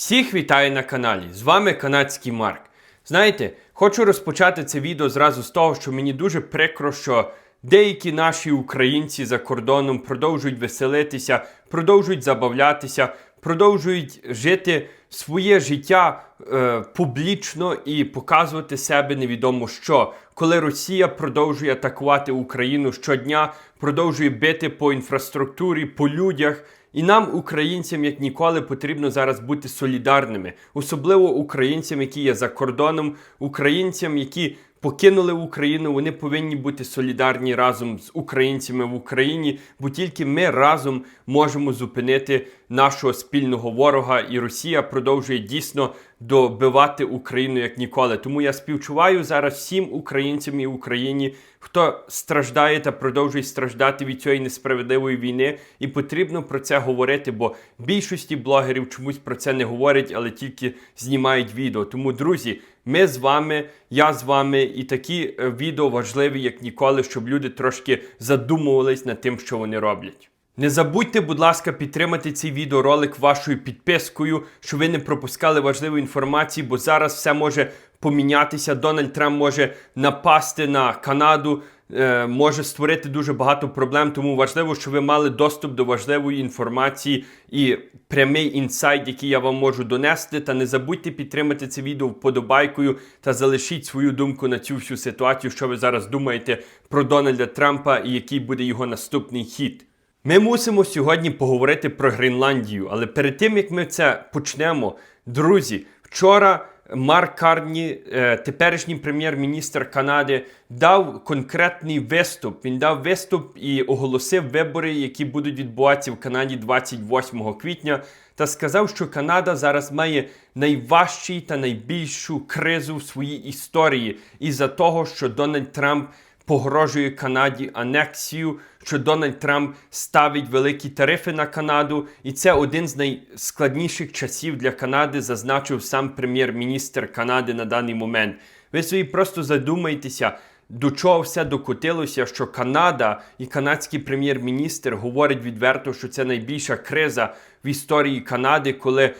Всіх вітаю на каналі. З вами канадський Марк. Знаєте, хочу розпочати це відео зразу з того, що мені дуже прикро, що деякі наші українці за кордоном продовжують веселитися, продовжують забавлятися, продовжують жити своє життя е, публічно і показувати себе невідомо що. Коли Росія продовжує атакувати Україну щодня, продовжує бити по інфраструктурі, по людях. І нам, українцям, як ніколи, потрібно зараз бути солідарними, особливо українцям, які є за кордоном, українцям, які покинули Україну, вони повинні бути солідарні разом з українцями в Україні, бо тільки ми разом можемо зупинити нашого спільного ворога, і Росія продовжує дійсно добивати Україну як ніколи. Тому я співчуваю зараз всім українцям і Україні, хто страждає та продовжує страждати від цієї несправедливої війни, і потрібно про це говорити, бо більшості блогерів чомусь про це не говорять, але тільки знімають відео. Тому, друзі, ми з вами, я з вами, і такі е, відео важливі, як ніколи, щоб люди трошки задумувались над тим, що вони роблять. Не забудьте, будь ласка, підтримати цей відеоролик вашою підпискою, щоб ви не пропускали важливу інформацію, бо зараз все може помінятися. Дональд Трамп може напасти на Канаду, е, може створити дуже багато проблем. Тому важливо, щоб ви мали доступ до важливої інформації і прямий інсайт, який я вам можу донести. Та не забудьте підтримати це відео вподобайкою та залишіть свою думку на цю всю ситуацію, що ви зараз думаєте про Дональда Трампа і який буде його наступний хід. Ми мусимо сьогодні поговорити про Гренландію, але перед тим як ми це почнемо, друзі, вчора Марк Карні, е, теперішній прем'єр-міністр Канади, дав конкретний виступ. Він дав виступ і оголосив вибори, які будуть відбуватися в Канаді 28 квітня, та сказав, що Канада зараз має найважчий та найбільшу кризу в своїй історії із-за того, що Дональд Трамп погрожує Канаді анексію, що Дональд Трамп ставить великі тарифи на Канаду, і це один з найскладніших часів для Канади, зазначив сам прем'єр-міністр Канади на даний момент. Ви собі просто задумайтеся. До чого все докотилося, що Канада і канадський прем'єр-міністр говорить відверто, що це найбільша криза в історії Канади, коли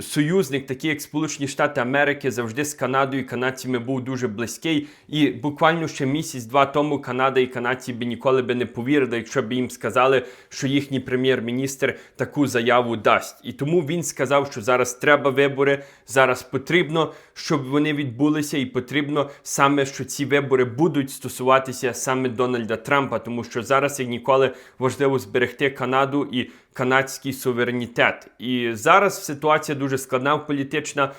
союзник, такий як Сполучені Штати Америки, завжди з Канадою і канадцями був дуже близький. І буквально ще місяць-два тому Канада і канадці би ніколи би не повірили, якщо б їм сказали, що їхній прем'єр-міністр таку заяву дасть. І тому він сказав, що зараз треба вибори, зараз потрібно, щоб вони відбулися, і потрібно саме, що ці вибори будуть стосуватися саме Дональда Трампа, тому що зараз як ніколи важливо зберегти Канаду і канадський суверенітет. І зараз ситуація дуже складна політична.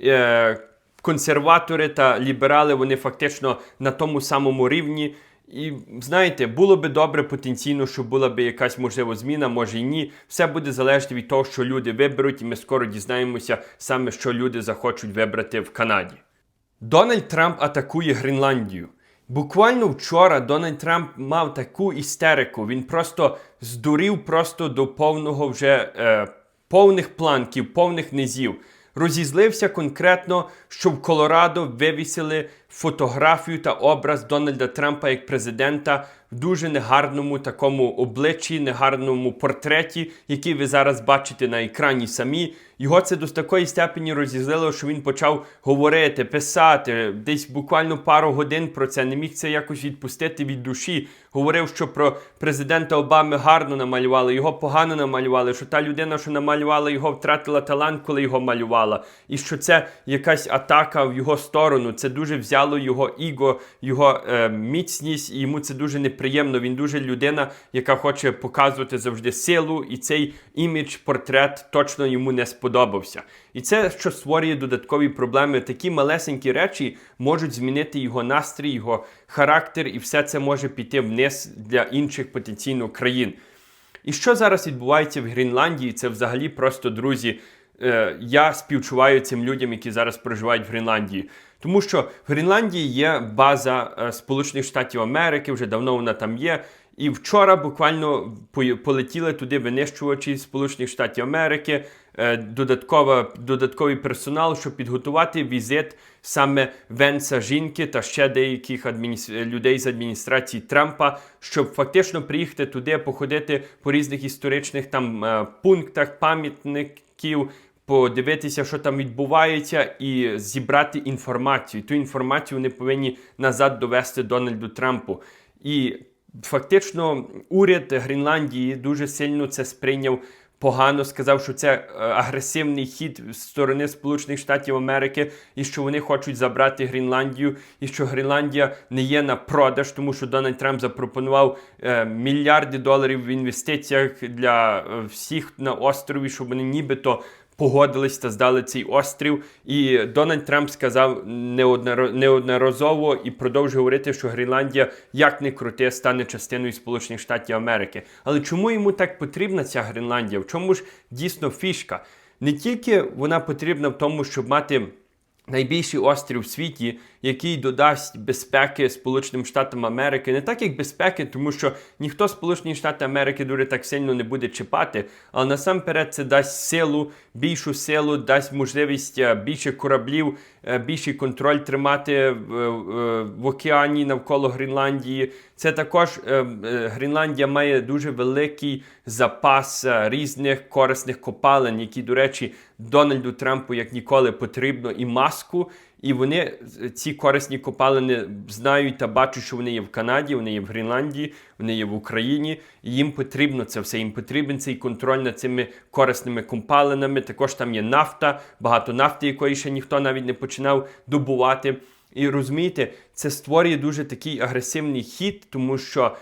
Е, консерватори та ліберали вони фактично на тому самому рівні. І знаєте, було би добре потенційно, щоб була би якась можливо зміна, може і ні. Все буде залежати від того, що люди виберуть, і ми скоро дізнаємося саме, що люди захочуть вибрати в Канаді. Дональд Трамп атакує Гренландію. Буквально вчора Дональд Трамп мав таку істерику. Він просто здурів просто до повного вже е, повних планків, повних низів. Розізлився конкретно, що в Колорадо вивісили фотографію та образ Дональда Трампа як президента дуже негарному такому обличчі, негарному портреті, який ви зараз бачите на екрані самі. Його це до такої степені розізлило, що він почав говорити, писати десь буквально пару годин про це. Не міг це якось відпустити від душі. Говорив, що про президента Обами гарно намалювали, його погано намалювали, що та людина, що намалювала його, втратила талант, коли його малювала, і що це якась атака в його сторону. Це дуже взяло його іго, його е, міцність, і йому це дуже неприємно. Він дуже людина, яка хоче показувати завжди силу, і цей імідж, портрет точно йому не сподобався. І це, що створює додаткові проблеми, такі малесенькі речі можуть змінити його настрій, його характер, і все це може піти вниз для інших потенційно країн. І що зараз відбувається в Гренландії? Це взагалі просто друзі. Е, Я співчуваю цим людям, які зараз проживають в Гренландії. Тому що в Гренландії є база е, Сполучених Штатів Америки, вже давно вона там є. І вчора буквально полетіли туди винищувачі Сполучених Штатів Америки, е, додаткова, додатковий персонал, щоб підготувати візит саме Венса жінки та ще деяких адмініс... людей з адміністрації Трампа, щоб фактично приїхати туди, походити по різних історичних там е, пунктах, пам'ятників, подивитися, що там відбувається, і зібрати інформацію. Ту інформацію вони повинні назад довести Дональду Трампу. І фактично уряд Гренландії дуже сильно це сприйняв. Погано сказав, що це е, агресивний хід з сторони Сполучених Штатів Америки, і що вони хочуть забрати Гренландію, і що Гренландія не є на продаж, тому що Дональд Трамп запропонував е, мільярди доларів в інвестиціях для е, всіх на острові, щоб вони нібито погодились та здали цей острів. І Дональд Трамп сказав неодноразово і продовжує говорити, що Гренландія, як не крути, стане частиною Сполучених Штатів Америки. Але чому йому так потрібна ця Гренландія? В чому ж дійсно фішка? Не тільки вона потрібна в тому, щоб мати. Найбільший острів в світі, який додасть безпеки Сполученим Штатам Америки, не так як безпеки, тому що ніхто Сполучені Штати Америки дуже так сильно не буде чіпати, але насамперед це дасть силу, більшу силу, дасть можливість е, більше кораблів, е, більший контроль тримати в, в, океані навколо Гренландії. Це також е, е, Гренландія має дуже великий запас е, різних корисних копалин, які, до речі, Дональду Трампу як ніколи потрібно і маску. І вони е, ці корисні копалини знають та бачать, що вони є в Канаді, вони є в Гренландії, вони є в Україні. І їм потрібно це все. Їм потрібен цей контроль над цими корисними копалинами. Також там є нафта, багато нафти, якої ще ніхто навіть не починав добувати. І розумієте, це створює дуже такий агресивний хід, тому що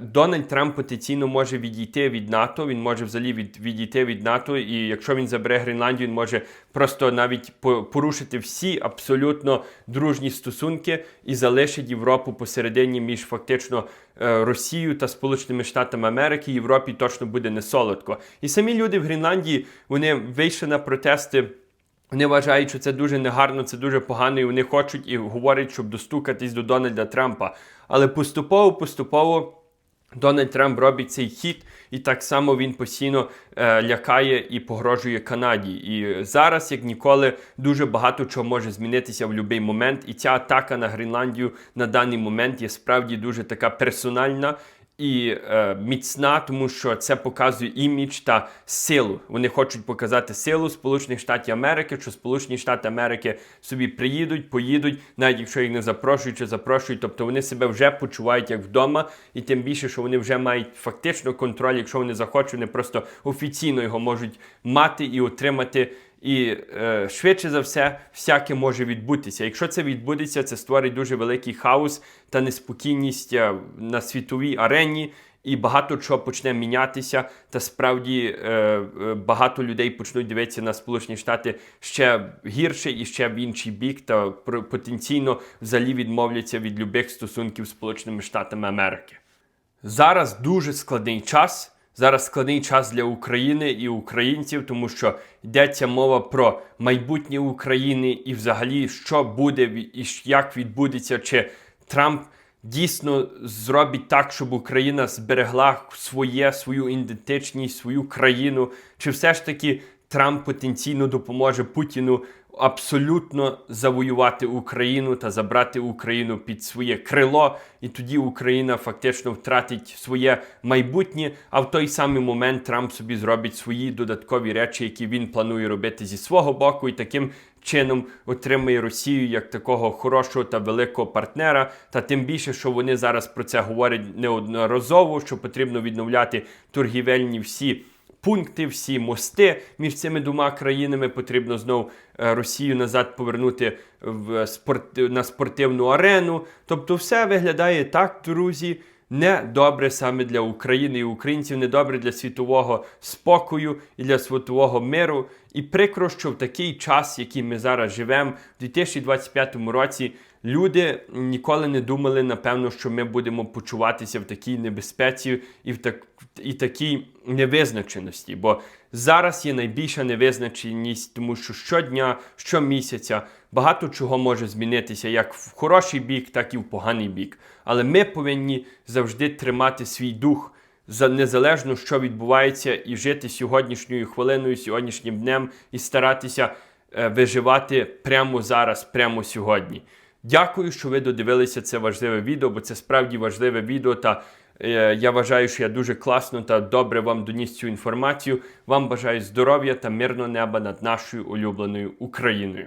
Дональд Трамп потенційно може відійти від НАТО. Він може взагалі від, відійти від НАТО. І якщо він забере Гренландію, він може просто навіть порушити всі абсолютно дружні стосунки і залишить Європу посередині між фактично е, Росією та Сполученими Штатами Америки. Європі точно буде не солодко. І самі люди в Гренландії вони вийшли на протести. Вони вважають, що це дуже негарно, це дуже погано, і вони хочуть і говорять, щоб достукатись до Дональда Трампа. Але поступово, поступово Дональд Трамп робить цей хід, і так само він постійно е, лякає і погрожує Канаді. І зараз, як ніколи, дуже багато чого може змінитися в будь-який момент. І ця атака на Гренландію на даний момент є справді дуже така персональна і е, міцна, тому що це показує імідж та силу. Вони хочуть показати силу Сполучених Штатів Америки, що Сполучені Штати Америки собі приїдуть, поїдуть, навіть якщо їх не запрошують чи запрошують. Тобто вони себе вже почувають як вдома, і тим більше, що вони вже мають фактично контроль, якщо вони захочуть, вони просто офіційно його можуть мати і отримати. І е, швидше за все, всяке може відбутися. Якщо це відбудеться, це створить дуже великий хаос та неспокійність е, на світовій арені, і багато чого почне мінятися. Та справді е, е, багато людей почнуть дивитися на Сполучені Штати ще гірше і ще в інший бік, та потенційно взагалі відмовляться від любих стосунків з Сполученими Штатами Америки. Зараз дуже складний час. Зараз складний час для України і українців, тому що йдеться мова про майбутнє України і взагалі що буде і як відбудеться, чи Трамп дійсно зробить так, щоб Україна зберегла своє, свою ідентичність, свою країну, чи все ж таки Трамп потенційно допоможе Путіну абсолютно завоювати Україну та забрати Україну під своє крило, і тоді Україна фактично втратить своє майбутнє. А в той самий момент Трамп собі зробить свої додаткові речі, які він планує робити зі свого боку, і таким чином отримає Росію як такого хорошого та великого партнера. Та тим більше, що вони зараз про це говорять неодноразово, що потрібно відновляти торгівельні всі пункти, всі мости між цими двома країнами. Потрібно знов е, Росію назад повернути в спорт... на спортивну арену. Тобто, все виглядає так, друзі. Не добре саме для України і українців, не добре для світового спокою і для світового миру. І прикро, що в такий час, який ми зараз живемо, в 2025 році, люди ніколи не думали, напевно, що ми будемо почуватися в такій небезпеці і в так, і такій невизначеності. Бо зараз є найбільша невизначеність, тому що щодня, щомісяця багато чого може змінитися як в хороший бік, так і в поганий бік. Але ми повинні завжди тримати свій дух за незалежно, що відбувається, і жити сьогоднішньою хвилиною, сьогоднішнім днем, і старатися е, виживати прямо зараз, прямо сьогодні. Дякую, що ви додивилися це важливе відео, бо це справді важливе відео та Я вважаю, що я дуже класно та добре вам доніс цю інформацію. Вам бажаю здоров'я та мирного неба над нашою улюбленою Україною.